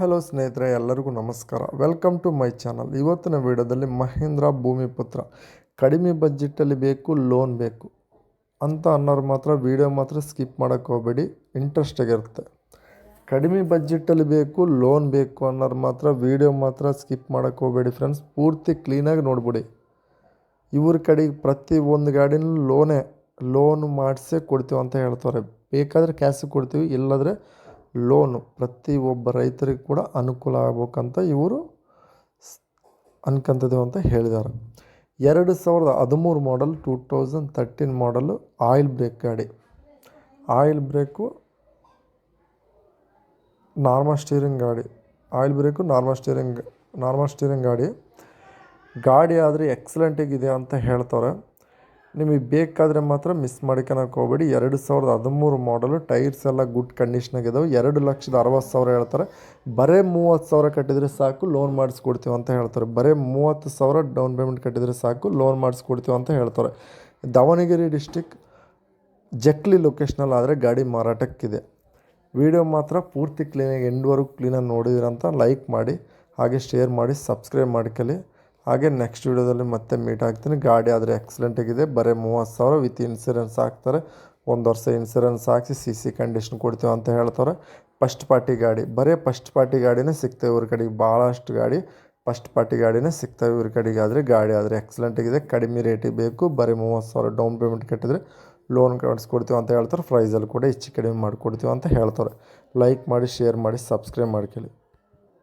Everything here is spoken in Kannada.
ಹಲೋ ಸ್ನೇಹಿತರೆ, ಎಲ್ಲರಿಗೂ ನಮಸ್ಕಾರ. ವೆಲ್ಕಮ್ ಟು ಮೈ ಚಾನಲ್ ಇವತ್ತಿನ ವಿಡಿಯೋದಲ್ಲಿ ಮಹೇಂದ್ರ ಭೂಮಿಪುತ್ರ. ಕಡಿಮೆ ಬಜೆಟಲ್ಲಿ ಬೇಕು ಲೋನ್ ಬೇಕು ಅಂತ ಅನ್ನೋರು ಮಾತ್ರ ವಿಡಿಯೋ ಮಾತ್ರ ಸ್ಕಿಪ್ ಮಾಡೋಕ್ಕೆ ಹೋಗಬೇಡಿ. ಇಂಟ್ರೆಸ್ಟ್ ಆಗಿರುತ್ತೆ. ಕಡಿಮೆ ಬಜೆಟಲ್ಲಿ ಬೇಕು ಲೋನ್ ಬೇಕು ಅನ್ನೋರು ಮಾತ್ರ ವಿಡಿಯೋ ಮಾತ್ರ ಸ್ಕಿಪ್ ಮಾಡೋಕ್ಕೆ ಹೋಗಬೇಡಿ ಫ್ರೆಂಡ್ಸ್ ಪೂರ್ತಿ ಕ್ಲೀನಾಗಿ ನೋಡ್ಬಿಡಿ. ಇವ್ರ ಕಡೆಗೆ ಪ್ರತಿ ಒಂದು ಗಾಡಿನೂ ಲೋನೇ ಲೋನ್ ಮಾಡಿಸೇ ಕೊಡ್ತೀವಿ ಅಂತ ಹೇಳ್ತಾರೆ. ಬೇಕಾದರೆ ಕ್ಯಾಶ್ ಕೊಡ್ತೀವಿ, ಇಲ್ಲದ್ರೆ ಲೋನು ಪ್ರತಿ ಒಬ್ಬ ರೈತರಿಗೆ ಕೂಡ ಅನುಕೂಲ ಆಗ್ಬೇಕಂತ ಇವರು ಅನ್ಕೊಂತಿದ್ದೇವೆ ಅಂತ ಹೇಳಿದ್ದಾರೆ. ಎರಡು ಸಾವಿರದ ಹದಿಮೂರು ಮಾಡಲ್ ಟೂ ತೌಸಂಡ್ ತರ್ಟೀನ್ ಮಾಡಲು ಆಯಿಲ್ ಬ್ರೇಕ್ ಗಾಡಿ. ಆಯಿಲ್ ಬ್ರೇಕು ನಾರ್ಮಲ್ ಸ್ಟೀರಿಂಗ್ ಗಾಡಿ. Oil brake normal steering normal steering ಗಾಡಿ. ಗಾಡಿ ಆದರೆ ಎಕ್ಸಲೆಂಟಿಗಿದೆ ಅಂತ ಹೇಳ್ತಾರೆ. ನಿಮಗೆ ಬೇಕಾದರೆ ಮಾತ್ರ ಮಿಸ್ ಮಾಡ್ಕೊಳಕ್ಕೆ ಹೋಗಬೇಡಿ. ಎರಡು ಸಾವಿರದ ಹದಿಮೂರು ಮಾಡಲು ಟೈರ್ಸ್ ಎಲ್ಲ ಗುಡ್ ಕಂಡೀಷ್ನಾಗಿದ್ದಾವೆ ಎರಡು ಲಕ್ಷದ ಅರವತ್ತು ಸಾವಿರ ಹೇಳ್ತಾರೆ. ಬರೀ ಮೂವತ್ತು ಸಾವಿರ ಕಟ್ಟಿದರೆ ಸಾಕು ಲೋನ್ ಮಾಡಿಸ್ಕೊಡ್ತೀವಿ ಅಂತ ಹೇಳ್ತಾರೆ. ಬರೀ ಮೂವತ್ತು ಸಾವಿರ ಡೌನ್ ಪೇಮೆಂಟ್ ಕಟ್ಟಿದರೆ ಸಾಕು ಲೋನ್ ಮಾಡಿಸ್ಕೊಡ್ತೀವಿ ಅಂತ ಹೇಳ್ತಾರೆ. ದಾವಣಗೆರೆ ಡಿಸ್ಟಿಕ್ ಜಕ್ಲಿ ಲೊಕೇಶ್ನಲ್ಲಿ ಆದರೆ ಗಾಡಿ ಮಾರಾಟಕ್ಕಿದೆ. ವಿಡಿಯೋ ಮಾತ್ರ ಪೂರ್ತಿ ಕ್ಲೀನಾಗಿ ಎಂಡ್ವರೆಗೂ ಕ್ಲೀನಾಗಿ ನೋಡಿದಿರಂತ ಲೈಕ್ ಮಾಡಿ, ಹಾಗೆ ಶೇರ್ ಮಾಡಿ ಸಬ್ಸ್ಕ್ರೈಬ್ ಮಾಡ್ಕೊಳ್ಳಿ. ಹಾಗೆ ನೆಕ್ಸ್ಟ್ ವೀಡಿಯೋದಲ್ಲಿ ಮತ್ತೆ ಮೀಟ್ ಆಗ್ತೀನಿ. ಗಾಡಿ ಆದರೆ ಎಕ್ಸಲೆಂಟಾಗಿದೆ ಬರೀ ಮೂವತ್ತು ಸಾವಿರ ವಿತ್ ಇನ್ಸೂರೆನ್ಸ್ ಹಾಕ್ತಾರೆ. ಒಂದು ವರ್ಷ ಇನ್ಸೂರೆನ್ಸ್ ಹಾಕಿಸಿ ಸಿ ಸಿ ಕಂಡೀಷನ್ ಕೊಡ್ತೀವಿ ಅಂತ ಹೇಳ್ತಾರೆ. ಫಸ್ಟ್ ಪಾರ್ಟಿ ಗಾಡಿ. ಬರೀ ಫಸ್ಟ್ ಪಾರ್ಟಿ ಗಾಡಿನೇ ಸಿಗ್ತವೆ ಇವ್ರ ಕಡೆಗೆ. ಭಾಳಷ್ಟು ಗಾಡಿ ಫಸ್ಟ್ ಪಾರ್ಟಿ ಗಾಡಿನೇ ಸಿಗ್ತವೆ ಇವ್ರ ಕಡೆಗೆ. ಆದರೆ ಗಾಡಿ ಆದರೆ ಎಕ್ಸಲೆಂಟಾಗಿದೆ ಕಡಿಮೆ ರೇಟಿಗೆ ಬೇಕು. ಬರೀ ಮೂವತ್ತು ಸಾವಿರ ಡೌನ್ ಪೇಮೆಂಟ್ ಕಟ್ಟಿದರೆ ಲೋನ್ ಕಳಿಸ್ಕೊಡ್ತೀವಿ ಅಂತ ಹೇಳ್ತಾರೆ. ಪ್ರೈಸಲ್ಲಿ ಕೂಡ ಹೆಚ್ಚು ಕಡಿಮೆ ಮಾಡಿಕೊಡ್ತೀವಿ ಅಂತ ಹೇಳ್ತಾರೆ. ಲೈಕ್ ಮಾಡಿ ಶೇರ್ ಮಾಡಿ ಸಬ್ಸ್ಕ್ರೈಬ್ ಮಾಡ್ಕೊಳ್ಳಿ.